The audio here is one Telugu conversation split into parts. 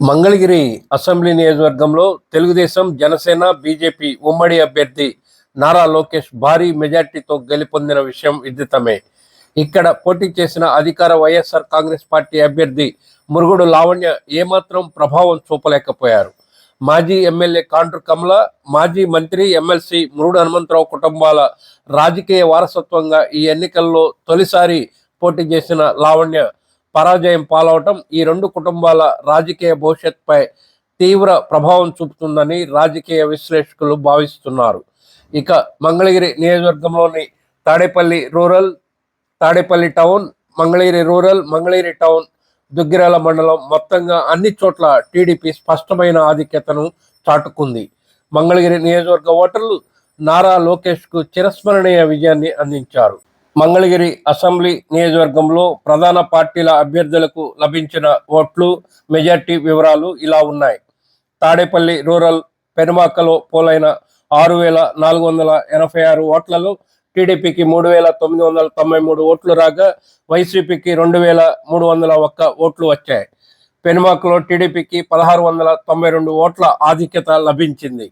మంగళగిరి అసెంబ్లీ నియోజకవర్గంలో తెలుగుదేశం జనసేన బీజేపీ ఉమ్మడి అభ్యర్థి నారా లోకేష్ భారీ మెజార్టీతో గెలుపొందిన విషయం విదితమే. ఇక్కడ పోటీ చేసిన అధికార వైఎస్ఆర్ కాంగ్రెస్ పార్టీ అభ్యర్థి మురుగుడు లావణ్య ఏమాత్రం ప్రభావం చూపలేకపోయారు. మాజీ ఎమ్మెల్యే కాండ్రు కమల మాజీ మంత్రి ఎమ్మెల్సీ మురుడు హనుమంతరావు కుటుంబాల రాజకీయ వారసత్వంగా ఈ ఎన్నికల్లో తొలిసారి పోటీ చేసిన లావణ్య పరాజయం పాలవటం ఈ రెండు కుటుంబాల రాజకీయ భవిష్యత్పై తీవ్ర ప్రభావం చూపుతుందని రాజకీయ విశ్లేషకులు భావిస్తున్నారు. ఇక మంగళగిరి నియోజకవర్గంలోని Tadepalli rural Tadepalli town Mangalagiri rural Mangalagiri town Duggirala మండలం మొత్తంగా అన్ని చోట్ల టీడీపీ స్పష్టమైన ఆధిక్యతను చాటుకుంది. మంగళగిరి నియోజకవర్గ ఓటర్లు నారా లోకేష్కు చిరస్మరణీయ విజయాన్ని అందించారు. మంగళగిరి అసెంబ్లీ నియోజకవర్గంలో ప్రధాన పార్టీల అభ్యర్థులకు లభించిన ఓట్లు మెజార్టీ వివరాలు ఇలా ఉన్నాయి. తాడేపల్లి రూరల్ పెనుమాకలో పోలైన ఆరు వేల నాలుగు వందల ఎనభై ఆరు ఓట్లలో టీడీపీకి మూడు వేల తొమ్మిది వందల తొంభై మూడు ఓట్లు రాగా వైసీపీకి రెండు వేల మూడు వందల ఒక్క ఓట్లు వచ్చాయి. పెనుమాకలో టీడీపీకి పదహారు వందల తొంభై రెండు ఓట్ల ఆధిక్యత లభించింది.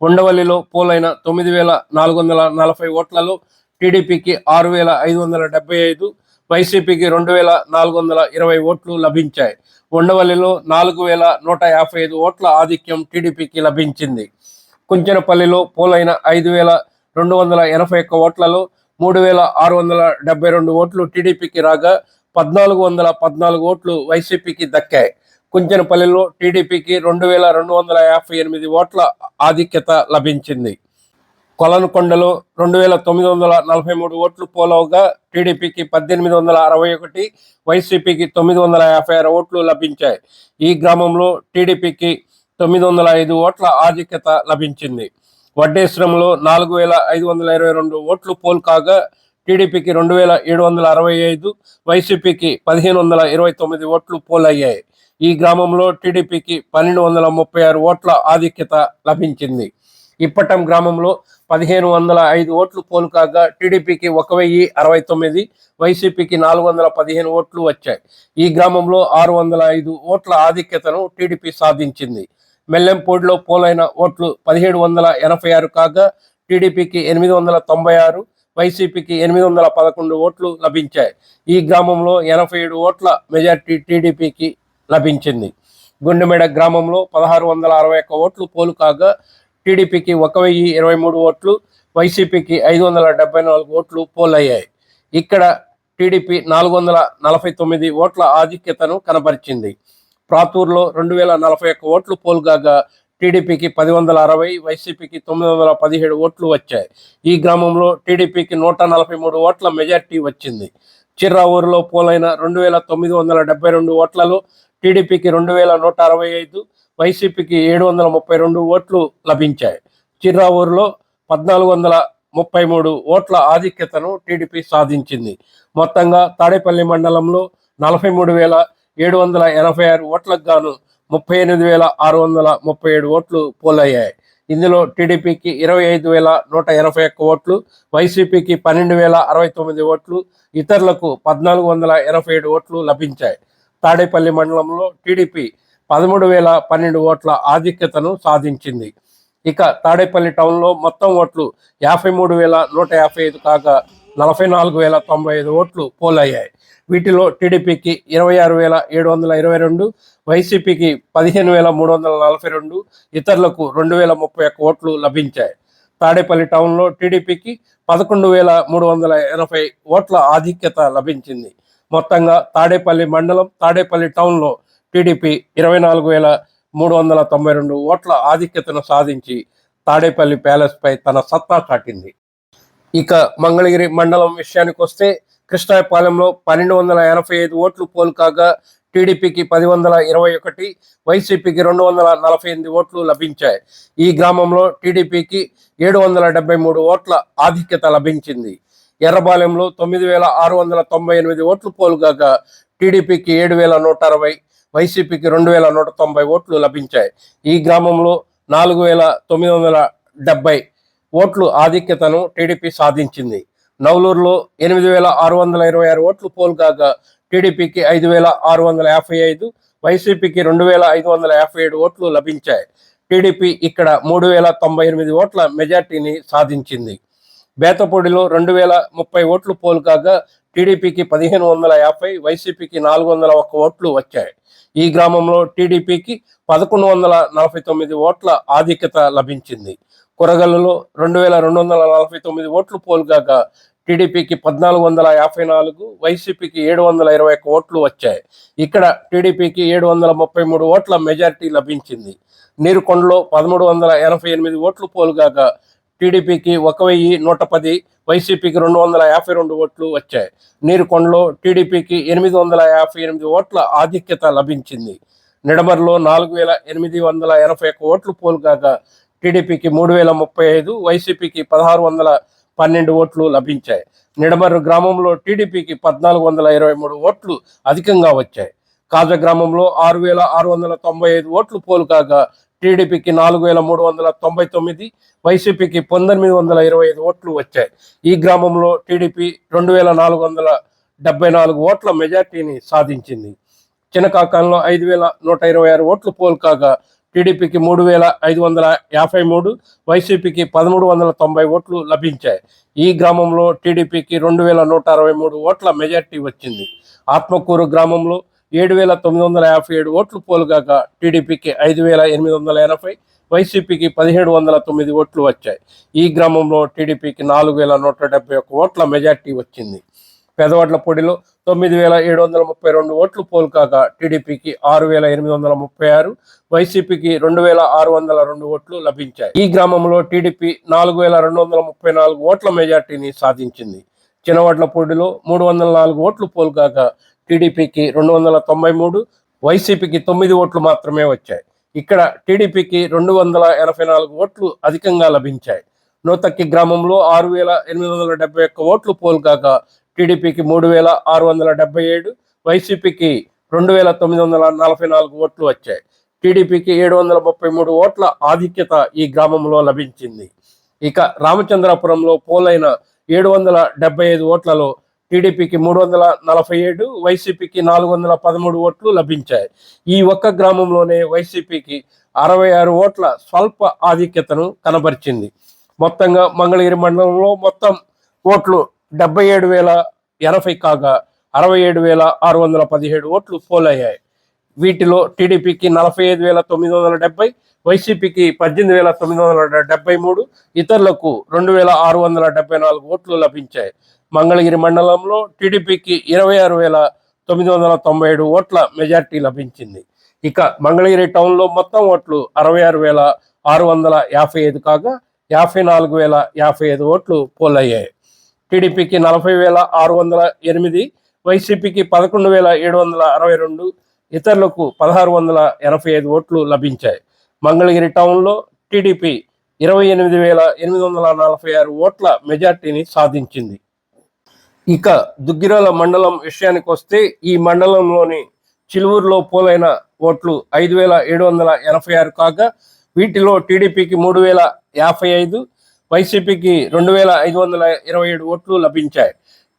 ఉండవల్లిలో పోలైన తొమ్మిది వేల నాలుగు వందల నలభై ఓట్లలో టీడీపీకి ఆరు వేల ఐదు వందల డెబ్బై ఐదు వైసీపీకి రెండు వేల నాలుగు వందల ఇరవై ఓట్లు లభించాయి. ఉండవల్లిలో నాలుగు వేల నూట యాభై ఐదు ఓట్ల ఆధిక్యం టీడీపీకి లభించింది. కుంచెనపల్లిలో పోలైన ఐదు వేల రెండు వందల ఎనభై ఒక్క ఓట్లలో మూడు వేల ఆరు వందల డెబ్బై రెండు ఓట్లు టీడీపీకి రాగా పద్నాలుగు వందల పద్నాలుగు ఓట్లు వైసీపీకి దక్కాయి. కుంచెనపల్లిలో టీడీపీకి రెండు వేల రెండు వందల యాభై ఎనిమిది ఓట్ల ఆధిక్యత లభించింది. కొలనుకొండలో రెండు వేల తొమ్మిది వందల నలభై మూడు ఓట్లు పోలవగా టీడీపీకి పద్దెనిమిది వందల అరవై ఒకటి వైసీపీకి తొమ్మిది వందల యాభై ఆరు ఓట్లు లభించాయి. ఈ గ్రామంలో టీడీపీకి తొమ్మిది వందల ఐదు ఓట్ల ఆధిక్యత లభించింది. వడ్డేశ్వరంలో నాలుగు వేల ఐదు వందల ఇరవై రెండు ఓట్లు పోల్ కాగా టీడీపీకి రెండు వేల ఏడు వందల అరవై ఐదు వైసీపీకి పదిహేను వందల ఇరవై తొమ్మిది ఓట్లు పోల్ అయ్యాయి ఈ గ్రామంలో టీడీపీకి పన్నెండు వందల ముప్పై ఆరు ఓట్ల ఆధిక్యత లభించింది. ఇప్పటం గ్రామంలో పదిహేను వందల ఐదు ఓట్లు పోలు కాగా టీడీపీకి ఒక వెయ్యి అరవై తొమ్మిది వైసీపీకి నాలుగు వందల పదిహేను ఓట్లు వచ్చాయి. ఈ గ్రామంలో ఆరు వందల ఐదు ఓట్ల ఆధిక్యతను టీడీపీ సాధించింది. మెల్లెంపూడిలో పోలైన ఓట్లు పదిహేడు వందల ఎనభై ఆరు కాగా టీడీపీకి ఎనిమిది వందల తొంభై ఆరు వైసీపీకి ఎనిమిది వందల పదకొండు ఓట్లు లభించాయి. ఈ గ్రామంలో ఎనభై ఏడు ఓట్ల మెజార్టీ టీడీపీకి లభించింది. గుండెమెడ గ్రామంలో పదహారు వందల అరవై ఒక్క ఓట్లు పోలు కాగా టీడీపీకి ఒక వెయ్యి ఇరవై మూడు ఓట్లు వైసీపీకి ఐదు వందల డెబ్బై నాలుగు ఓట్లు పోలయ్యాయి. ఇక్కడ టీడీపీ నాలుగు వందల నలభై తొమ్మిది ఓట్ల ఆధిక్యతను కనబరిచింది. ప్రాతూర్లో రెండు వేల నలభై ఒక్క ఓట్లు పోల్గాగా టీడీపీకి పది వందల అరవై వైసీపీకి తొమ్మిది వందల పదిహేడు ఓట్లు వచ్చాయి. ఈ గ్రామంలో టీడీపీకి నూట నలభై మూడు ఓట్ల మెజార్టీ వచ్చింది. చిర్రావూరులో పోలైన రెండు వేల తొమ్మిది వందల డెబ్బై రెండు ఓట్లలో టీడీపీకి రెండు వేల నూట అరవై ఐదు వైసీపీకి ఏడు వందల ముప్పై రెండు ఓట్లు లభించాయి. చిర్రావూరులో పద్నాలుగు వందల ముప్పై మూడు ఓట్ల ఆధిక్యతను టీడీపీ సాధించింది. మొత్తంగా తాడేపల్లి మండలంలో నలభై మూడు వేల ఏడు వందల ఎనభై ఆరు ఓట్లకు గాను ముప్పై ఎనిమిది వేల ఆరు వందల ముప్పై ఏడు ఓట్లు పోలయ్యాయి. ఇందులో టీడీపీకి ఇరవై ఐదు వేల నూట ఎనభై ఒక్క ఓట్లు వైసీపీకి పన్నెండు వేల అరవై తొమ్మిది ఓట్లు ఇతరులకు పద్నాలుగు వందల ఎనభై ఏడు ఓట్లు లభించాయి. తాడేపల్లి మండలంలో టీడీపీ పదమూడు వేల పన్నెండు ఓట్ల ఆధిక్యతను సాధించింది. ఇక తాడేపల్లి టౌన్లో మొత్తం ఓట్లు యాభై మూడు వేల నూట యాభై ఐదు కాగా నలభై నాలుగు వేల తొంభై ఐదు ఓట్లు పోలయ్యాయి. వీటిలో టీడీపీకి ఇరవై ఆరు వేల ఏడు వందల ఇరవై రెండు వైసీపీకి పదిహేను వేల మూడు వందల నలభై రెండు ఇతరులకు రెండు వేల ముప్పై ఒక్క ఓట్లు లభించాయి. తాడేపల్లి టౌన్లో టీడీపీకి పదకొండు వేల మూడు వందల ఎనభై ఓట్ల ఆధిక్యత లభించింది. మొత్తంగా తాడేపల్లి మండలం తాడేపల్లి టౌన్లో టీడీపీ ఇరవై నాలుగు వేల మూడు వందల తొంభై రెండు ఓట్ల ఆధిక్యతను సాధించి తాడేపల్లి ప్యాలెస్పై తన సత్తా చాటింది. ఇక మంగళగిరి మండలం విషయానికి వస్తే కృష్ణాయపాలెంలో పన్నెండు వందల ఎనభై ఐదు ఓట్లు పోలు కాగా టీడీపీకి పది వందల ఇరవై ఒకటి వైసీపీకి రెండు వందల నలభై ఎనిమిది ఓట్లు లభించాయి. ఈ గ్రామంలో టీడీపీకి ఏడు వందల డెబ్బై మూడు ఓట్ల ఆధిక్యత లభించింది. ఎర్రబాలెంలో తొమ్మిది వేల ఆరు వందల తొంభై ఎనిమిది ఓట్లు పోలు కాగా టీడీపీకి ఏడు వేల నూట అరవై వైసీపీకి రెండు వేల నూట తొంభై ఓట్లు లభించాయి. ఈ గ్రామంలో నాలుగు వేల తొమ్మిది వందల డెబ్బై ఓట్లు ఆధిక్యతను టీడీపీ సాధించింది. నవలూరులో ఎనిమిది వేల ఆరు వందల ఇరవై ఆరు ఓట్లు పోల్ కాగా టీడీపీకి ఐదు వేల ఆరు వందల యాభై ఐదు వైసీపీకి రెండు వేల ఐదు వందల యాభై ఏడు ఓట్లు లభించాయి. టీడీపీ ఇక్కడ మూడు వేల తొంభై ఎనిమిది ఓట్ల మెజార్టీని సాధించింది. బేతపూడిలో రెండు వేల ముప్పై ఓట్లు పోల్ కాగా టీడీపీకి పదిహేను వందల యాభై వైసీపీకి నాలుగు వందల ఒక్క ఓట్లు వచ్చాయి. ఈ గ్రామంలో టీడీపీకి పదకొండు వందల నలభై తొమ్మిది ఓట్ల ఆధిక్యత లభించింది. కొరగల్లులో రెండు వేల రెండు వందల నలభై తొమ్మిది ఓట్లు పోల్గా టీడీపీకి పద్నాలుగు వందల యాభై నాలుగు వైసీపీకి ఏడు వందల ఇరవై ఒక్క ఓట్లు వచ్చాయి. ఇక్కడ టీడీపీకి ఏడు వందల ముప్పై మూడు ఓట్ల మెజారిటీ లభించింది. నీరుకొండలో పదమూడు వందల ఎనభై ఎనిమిది ఓట్లు పోలుగాక టీడీపీకి ఒక వెయ్యి నూట పది వైసీపీకి రెండు వందల యాభై రెండు ఓట్లు వచ్చాయి. నీరుకొండలో టీడీపీకి ఎనిమిది వందల యాభై ఎనిమిది ఓట్ల ఆధిక్యత లభించింది. నిడమర్లో నాలుగు వేల ఎనిమిది వందల ఎనభై ఒక్క ఓట్లు పోలుగాక టీడీపీకి మూడు వేల ముప్పై ఐదు వైసీపీకి పదహారు వందల పన్నెండు ఓట్లు లభించాయి. నిడమర్రు గ్రామంలో టీడీపీకి పద్నాలుగు వందల ఇరవై మూడు ఓట్లు అధికంగా వచ్చాయి. కాజ గ్రామంలో ఆరు వేల ఆరు వందల తొంభై ఐదు ఓట్లు పోలు కాగా టీడీపీకి నాలుగు వేల మూడు వందల తొంభై తొమ్మిది వైసీపీకి పంతొమ్మిది వందల ఇరవై ఐదు ఓట్లు వచ్చాయి. ఈ గ్రామంలో టీడీపీ రెండు వేల నాలుగు వందల డెబ్బై నాలుగు ఓట్ల మెజార్టీని సాధించింది. చినకాకంలో ఐదు వేల నూట ఇరవై ఆరు ఓట్లు పోల్ కాగా టీడీపీకి మూడు వేల ఐదు వందల యాభై మూడు వైసీపీకి పదమూడు వందల తొంభై ఓట్లు లభించాయి. ఈ గ్రామంలో టీడీపీకి రెండు వేల నూట అరవై మూడు ఓట్ల మెజార్టీ వచ్చింది. ఆత్మకూరు గ్రామంలో ఏడు వేల తొమ్మిది వందల యాభై ఏడు ఓట్లు పోలుగాక టీడీపీకి ఐదు వేల ఎనిమిది వందల ఎనభై వైసీపీకి పదిహేడు వందల తొమ్మిది ఓట్లు వచ్చాయి. ఈ గ్రామంలో టీడీపీకి నాలుగు వేల నూట డెబ్బై ఒక్క ఓట్ల మెజార్టీ వచ్చింది. పెదవడ్లపూడిలో తొమ్మిది వేల ఏడు వందల ముప్పై రెండు ఓట్లు పోల్కాక టీడీపీకి ఆరు వేల ఎనిమిది వందల ముప్పై ఆరు వైసీపీకి రెండు వేల ఆరు వందల రెండు ఓట్లు లభించాయి. ఈ గ్రామంలో టీడీపీ నాలుగు వేల రెండు వందల ముప్పై నాలుగు ఓట్ల మెజార్టీని సాధించింది. చినవడ్లపూడిలో మూడు వందల నాలుగు ఓట్లు పోల్కాక టీడీపీకి రెండు వందల తొంభై మూడు వైసీపీకి తొమ్మిది ఓట్లు మాత్రమే వచ్చాయి. ఇక్కడ టీడీపీకి రెండు వందల ఎనభై నాలుగు ఓట్లు అధికంగా లభించాయి. నూతక్కి గ్రామంలో ఆరు వేల ఎనిమిది వందల డెబ్బై ఒక్క ఓట్లు పోల్కాగా టీడీపీకి మూడు వేల ఆరు వందల డెబ్బై ఏడు వైసీపీకి రెండు వేల తొమ్మిది వందల నలభై నాలుగు ఓట్లు వచ్చాయి. టీడీపీకి ఏడు వందల ముప్పై మూడు ఓట్ల ఆధిక్యత ఈ గ్రామంలో లభించింది. ఇక రామచంద్రాపురంలో పోలైన ఏడు వందల డెబ్బై ఐదు ఓట్లలో టీడీపీకి మూడు వందల నలభై ఏడు వైసీపీకి నాలుగు వందల పదమూడు ఓట్లు లభించాయి. ఈ ఒక్క గ్రామంలోనే వైసీపీకి అరవై ఆరు ఓట్ల స్వల్ప ఆధిక్యతను కనబరిచింది. మొత్తంగా మంగళగిరి మండలంలో మొత్తం ఓట్లు డెబ్బై ఏడు వేల ఎనభై కాగా అరవై ఏడు వేల ఆరు వందల పదిహేడు ఓట్లు పోలయ్యాయి. వీటిలో టీడీపీకి నలభై ఐదు వేల తొమ్మిది వందల డెబ్బై వైసీపీకి పద్దెనిమిది వేల తొమ్మిది వందల డెబ్బై మూడు ఇతరులకు రెండు వేల ఆరు వందల డెబ్బై నాలుగు ఓట్లు లభించాయి. మంగళగిరి మండలంలో టీడీపీకి ఇరవై ఆరు వేల తొమ్మిది వందల తొంభై ఏడు ఓట్ల మెజార్టీ లభించింది. ఇక మంగళగిరి టౌన్లో మొత్తం ఓట్లు అరవై ఆరు వేల ఆరు వందల యాభై ఐదు కాగా యాభై నాలుగు వేల యాభై ఐదు ఓట్లు పోలయ్యాయి. టీడీపీకి నలభై వేల ఆరు వందల ఎనిమిది వైసీపీకి పదకొండు వేల ఏడు వందల అరవై రెండు ఇతరులకు పదహారు వందల ఎనభై ఐదు ఓట్లు లభించాయి. మంగళగిరి టౌన్లో టీడీపీ ఇరవై ఎనిమిది వేల ఎనిమిది వందల నలభై ఆరు ఓట్ల మెజార్టీని సాధించింది. ఇక దుగ్గిరాల మండలం విషయానికి వస్తే ఈ మండలంలోని చిలువూరులో పోలైన ఓట్లు ఐదు వేల ఏడు వందల ఎనభై ఆరు కాగా వీటిలో టీడీపీకి మూడు వేల యాభై ఐదు వైసీపీకి రెండు వేల ఐదు వందల ఇరవై ఏడు ఓట్లు లభించాయి.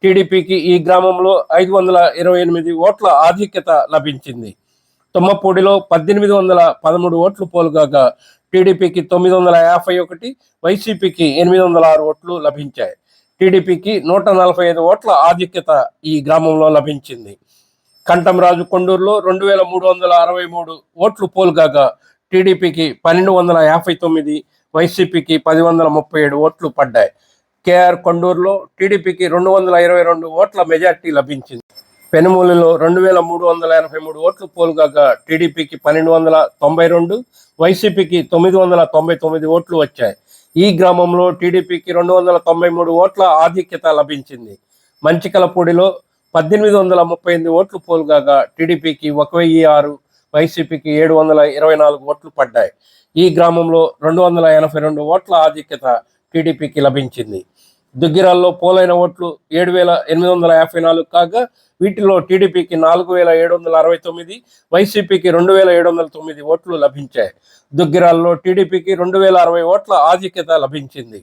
టీడీపీకి ఈ గ్రామంలో ఐదు వందల ఇరవై ఎనిమిది ఓట్ల ఆధిక్యత లభించింది. తుమ్మపూడిలో పద్దెనిమిది వందల పదమూడు ఓట్లు పోలుగాగా టీడీపీకి తొమ్మిది వందల యాభై ఒకటి వైసీపీకి ఎనిమిది వందల ఆరు ఓట్లు లభించాయి. టీడీపీకి నూట నలభై ఐదు ఓట్ల ఆధిక్యత ఈ గ్రామంలో లభించింది. కంఠంరాజు కొండూరులో రెండు వేల మూడు వందల అరవై మూడు ఓట్లు పోలుగాగా టీడీపీకి పన్నెండు వందల యాభై తొమ్మిది వైసీపీకి పది వందల ముప్పై ఏడు ఓట్లు పడ్డాయి. కేఆర్ కొండూరులో టీడీపీకి రెండు వందల ఇరవై రెండు ఓట్ల మెజార్టీ లభించింది. పెనుమూలులో రెండు వేల మూడు వందల ఎనభై మూడు ఓట్లు పోలుగాగా టీడీపీకి పన్నెండు వందల తొంభై రెండు వైసీపీకి తొమ్మిది వందల తొంభై తొమ్మిది ఓట్లు వచ్చాయి. ఈ గ్రామంలో టీడీపీకి రెండు వందల తొంభై మూడు ఓట్ల ఆధిక్యత లభించింది. మంచికలపూడిలో పద్దెనిమిది వందల ముప్పై ఎనిమిది ఓట్లు పోలుగాగా టీడీపీకి ఒక వెయ్యి ఆరు వైసీపీకి ఏడు వందల ఇరవై నాలుగు ఓట్లు పడ్డాయి. ఈ గ్రామంలో రెండు వందల ఎనభై రెండు ఓట్ల ఆధిక్యత టీడీపీకి లభించింది. దుగ్గిరాల్లో పోలైన ఓట్లు ఏడు వేల ఎనిమిది వందల యాభై నాలుగు కాగా వీటిలో టీడీపీకి నాలుగు వేల ఏడు వందల అరవై తొమ్మిది వైసీపీకి రెండు వేల ఏడు వందల తొమ్మిది ఓట్లు లభించాయి. దుగ్గిరాల్లో టీడీపీకి రెండు వేల అరవై ఓట్ల ఆధిక్యత లభించింది.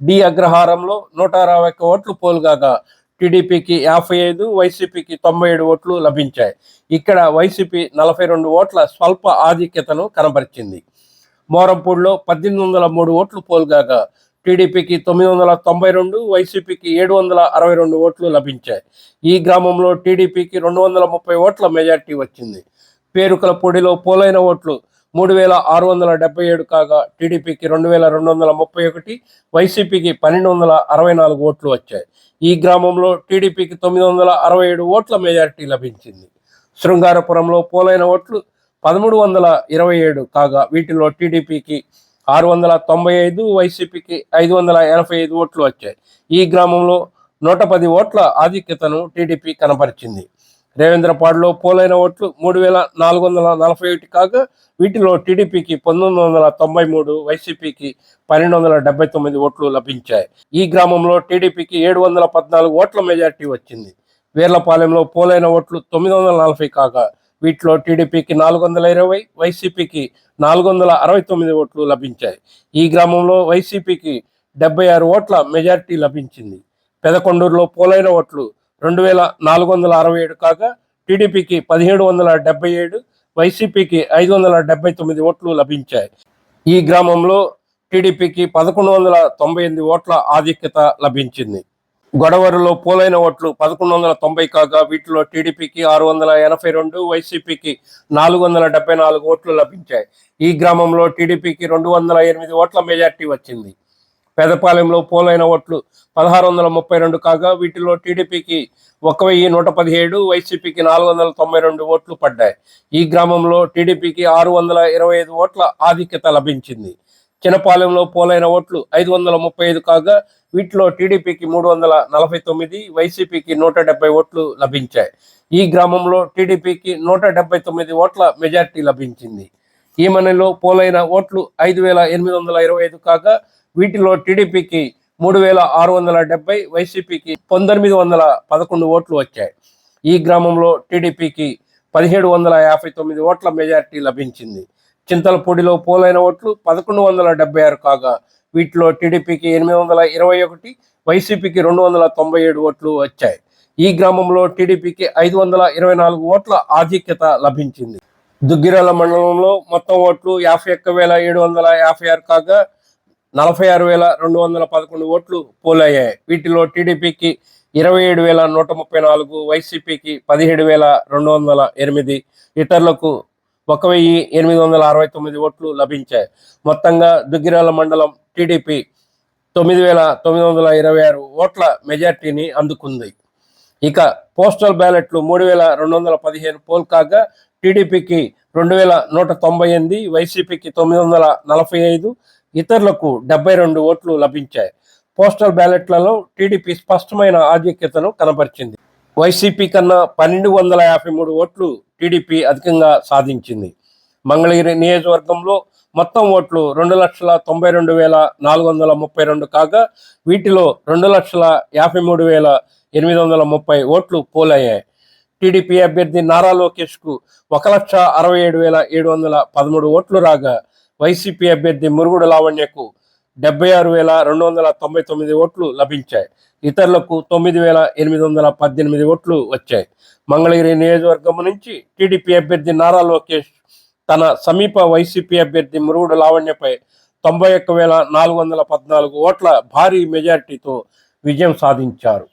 డి అగ్రహారంలో నూట అరవై ఒక్క ఓట్లు పోలుగాగా టీడీపీకి యాభై ఐదు వైసీపీకి తొంభై ఏడు ఓట్లు లభించాయి. ఇక్కడ వైసీపీ నలభై రెండు ఓట్ల స్వల్ప ఆధిక్యతను కనబరిచింది. మోరంపూడిలో పద్దెనిమిది వందల మూడు ఓట్లు పోల్గాగా టీడీపీకి తొమ్మిది వందల తొంభై రెండు వైసీపీకి ఏడు వందల అరవై రెండు ఓట్లు లభించాయి. ఈ గ్రామంలో టీడీపీకి రెండు వందల ముప్పై ఓట్ల మెజార్టీ వచ్చింది. పేరుకల పొడిలో పోలైన ఓట్లు మూడు వేల ఆరు వందల డెబ్బై ఏడు కాగా టీడీపీకి రెండు వేల రెండు వందల ముప్పై ఒకటి వైసీపీకి పన్నెండు వందల అరవై నాలుగు ఓట్లు వచ్చాయి. ఈ గ్రామంలో టీడీపీకి తొమ్మిది వందల అరవై ఏడు ఓట్ల మెజారిటీ లభించింది. శృంగారపురంలో పోలైన ఓట్లు పదమూడు వందల ఇరవై ఏడు కాగా వీటిలో టీడీపీకి ఆరు వందల తొంభై ఐదు వైసీపీకి ఐదు వందల ఎనభై ఐదు ఓట్లు వచ్చాయి. ఈ గ్రామంలో నూట పది ఓట్ల ఆధిక్యతను టీడీపీ కనపరిచింది. రేవేంద్రపాడులో పోలైన ఓట్లు మూడు వేల నాలుగు వందల నలభై ఒకటి కాగా వీటిలో టీడీపీకి పంతొమ్మిది వందల తొంభై మూడు వైసీపీకి పన్నెండు వందల డెబ్బై తొమ్మిది ఓట్లు లభించాయి. ఈ గ్రామంలో టీడీపీకి ఏడు వందల పద్నాలుగు ఓట్ల మెజార్టీ వచ్చింది. వీర్లపాలెంలో పోలైన ఓట్లు తొమ్మిది వందల నలభై కాగా వీటిలో టీడీపీకి నాలుగు వందల ఇరవై వైసీపీకి నాలుగు వందల అరవై తొమ్మిది ఓట్లు లభించాయి. ఈ గ్రామంలో వైసీపీకి డెబ్బై ఆరు ఓట్ల మెజార్టీ లభించింది. పెదకొండూరులో పోలైన ఓట్లు రెండు వేల నాలుగు వందల అరవై ఏడు కాగా టీడీపీకి పదిహేడు వందల డెబ్బై ఏడు వైసీపీకి ఐదు వందల డెబ్బై తొమ్మిది ఓట్లు లభించాయి. ఈ గ్రామంలో టీడీపీకి పదకొండు వందల తొంభై ఎనిమిది ఓట్ల ఆధిక్యత లభించింది. గొడవరులో పోలైన ఓట్లు పదకొండు వందల తొంభై కాగా వీటిలో టీడీపీకి ఆరు వందల ఎనభై రెండు వైసీపీకి నాలుగు వందల డెబ్బై నాలుగు ఓట్లు లభించాయి. ఈ గ్రామంలో టీడీపీకి రెండు వందల ఎనిమిది ఓట్ల మెజార్టీ వచ్చింది. పెదపాలెంలో పోలైన ఓట్లు పదహారు వందల ముప్పై రెండు కాగా వీటిలో టీడీపీకి ఒక వెయ్యి నూట పదిహేడు వైసీపీకి నాలుగు వందల తొంభై రెండు ఓట్లు పడ్డాయి. ఈ గ్రామంలో టీడీపీకి ఆరు వందల ఇరవై ఐదు ఓట్ల ఆధిక్యత లభించింది. చిన్నపాలెంలో పోలైన ఓట్లు ఐదు వందల ముప్పై ఐదు కాగా వీటిలో టీడీపీకి మూడు వందల నలభై తొమ్మిది వైసీపీకి నూట డెబ్బై ఓట్లు లభించాయి. ఈ గ్రామంలో టీడీపీకి నూట డెబ్బై తొమ్మిది ఓట్ల మెజార్టీ లభించింది. ఈ మనలో పోలైన ఓట్లు ఐదు వేల ఎనిమిది వందల ఇరవై ఐదు కాగా వీటిలో టీడీపీకి మూడు వేల ఆరు వందల డెబ్బై వైసీపీకి పంతొమ్మిది వందల పదకొండు ఓట్లు వచ్చాయి. ఈ గ్రామంలో టీడీపీకి పదిహేడు వందల యాభై తొమ్మిది ఓట్ల మెజార్టీ లభించింది. చింతలపూడిలో పోలైన ఓట్లు పదకొండు వందల డెబ్బై ఆరు కాగా వీటిలో టీడీపీకి ఎనిమిది వందల ఇరవై ఒకటి వైసీపీకి రెండు వందల తొంభై ఏడు ఓట్లు వచ్చాయి. ఈ గ్రామంలో టీడీపీకి ఐదు వందల ఇరవై నాలుగు ఓట్ల ఆధిక్యత లభించింది. దుగ్గిరాల మండలంలో మొత్తం ఓట్లు యాభై ఒక్క వేల ఏడు వందల యాభై ఆరు కాగా నలభై ఆరు వేల రెండు వందల పదకొండు ఓట్లు పోలయ్యాయి. వీటిలో టీడీపీకి ఇరవై ఏడు వేల నూట ముప్పై నాలుగు వైసీపీకి పదిహేడు వేల రెండు వందల ఎనిమిది ఇతరులకు ఒక వెయ్యి ఎనిమిది వందల అరవై తొమ్మిది ఓట్లు లభించాయి. మొత్తంగా దుగ్గిరాల మండలం టీడీపీ తొమ్మిది వేల తొమ్మిది వందల ఇరవై ఆరు ఓట్ల మెజార్టీని అందుకుంది. ఇక పోస్టల్ బ్యాలెట్లు మూడు వేల రెండు వందల పదిహేను పోల్ కాగా టీడీపీకి రెండు వేల నూట తొంభై ఎనిమిది వైసీపీకి తొమ్మిది వందల నలభై ఐదు ఇతరులకు డెబ్బై రెండు ఓట్లు లభించాయి. పోస్టల్ బ్యాలెట్లలో టీడీపీ స్పష్టమైన ఆధిక్యతను కనపరిచింది వైసీపీ కన్నా పన్నెండు వందల యాభై మూడు ఓట్లు టీడీపీ అధికంగా సాధించింది. మంగళగిరి నియోజకవర్గంలో మొత్తం ఓట్లు రెండు లక్షల తొంభై రెండు వేల నాలుగు వందల ముప్పై రెండు కాగా వీటిలో రెండు లక్షల యాభై మూడు వేల ఎనిమిది వందల ముప్పై ఓట్లు పోలయ్యాయి. టీడీపీ అభ్యర్థి నారా లోకేష్కు ఒక లక్ష అరవై ఏడు వేల ఏడు వందల పదమూడు ఓట్లు రాగా వైసీపీ అభ్యర్థి మురుగుడు లావణ్యకు డెబ్బై ఆరు వేల రెండు వందల తొంభై తొమ్మిది ఓట్లు లభించాయి. ఇతరులకు తొమ్మిది వేల ఎనిమిది వందల పద్దెనిమిది ఓట్లు వచ్చాయి. మంగళగిరి నియోజకవర్గం నుంచి టీడీపీ అభ్యర్థి నారా లోకేష్ తన సమీప వైసీపీ అభ్యర్థి మురుగుడు లావణ్యపై తొంభై ఒక్క వేల నాలుగు వందల పద్నాలుగు ఓట్ల భారీ మెజారిటీతో విజయం సాధించారు.